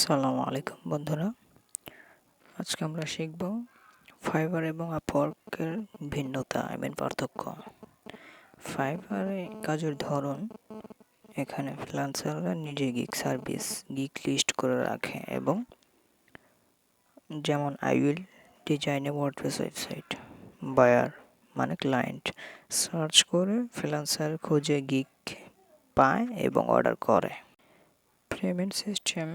সালামু আলাইকুম, বন্ধুরা। আজকে আমরা শিখব ফাইবার এবং আপওয়ার্কের ভিন্নতা আই মিন পার্থক্য। ফাইবারে কাজের ধরন এখানে ফ্রিল্যান্সাররা নিজে গিক সার্ভিস গিক লিস্ট করে রাখে এবং যেমন I will design a WordPress website, buyer মানে ক্লায়েন্ট, সার্চ করে ফ্রিল্যান্সার খুঁজে গিক পায় এবং অর্ডার করে। পেমেন্ট সিস্টেম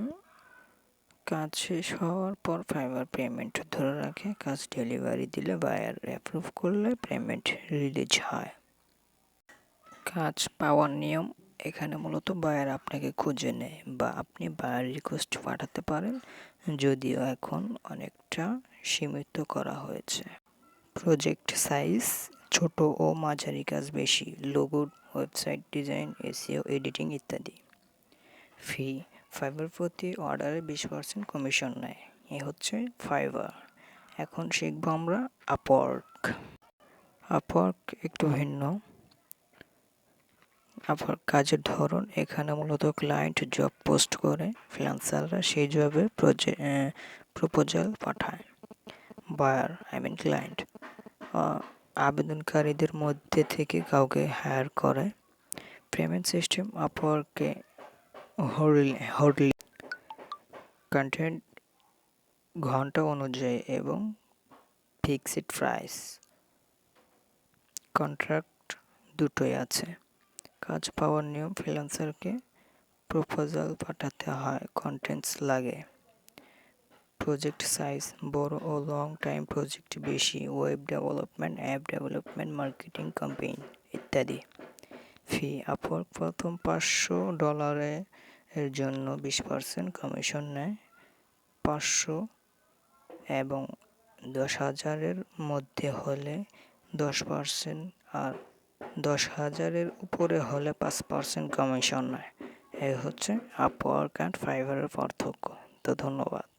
কাজ শেষ হওয়ার পর ফাইবার পেমেন্ট ধরে রাখে। কাজ ডেলিভারি দিলে বায়ার অ্যাপ্রুভ করলে পেমেন্ট রিলিজ হয়। কাজ পাওয়ার নিয়ম, এখানে মূলত বায়ার আপনাকে খুঁজে নেয় বা আপনি বায়ার রিকোয়েস্ট পাঠাতে পারেন, যদিও এখন অনেকটা সীমিত করা হয়েছে। প্রজেক্ট সাইজ ছোট ও মাঝারি কাজ বেশি logo website design SEO editing ইত্যাদি। ফি ফাইবার প্রতি অর্ডারে বিশ পার্সেন্ট কমিশন নেয়। এ হচ্ছে ফাইবার এখন শিখব আমরা আপওয়ার্ক আপওয়ার্ক একটু ভিন্ন। আপওয়ার্ক কাজের ধরন, এখানে মূলত ক্লায়েন্ট জব পোস্ট করে ফ্রিল্যান্সাররা সেই জবে প্রপোজাল পাঠায়। বায়ার আই মিন ক্লায়েন্ট আবেদনকারীদের মধ্যে থেকে কাউকে হায়ার করে। পেমেন্ট সিস্টেম আপওয়ার্কে হোডলি কন্টেন্ট ঘণ্টা অনুযায়ী এবং ফিক্সড প্রাইস কন্ট্রাক্ট দুটোই আছে। কাজ পাওয়ার নিয়ম ফ্রিল্যান্সারকে প্রপোজাল পাঠাতে হয় কন্টেন্টস লাগে। প্রজেক্ট সাইজ বড় ও লং টাইম প্রজেক্ট বেশি web development app development marketing campaign ইত্যাদি। ফি আপওয়ার্ক প্রথম পাঁচশো ডলারে এর জন্য বিশ পার্সেন্ট কমিশন নেয়। পাঁচশো এবং দশ হাজারের মধ্যে হলে দশ পার্সেন্ট আর দশ হাজারের উপরে হলে পাঁচ পার্সেন্ট কমিশন নেয়। এই হচ্ছে আপওয়ার্ক অ্যান্ড ফাইবারের পার্থক্য। তো ধন্যবাদ।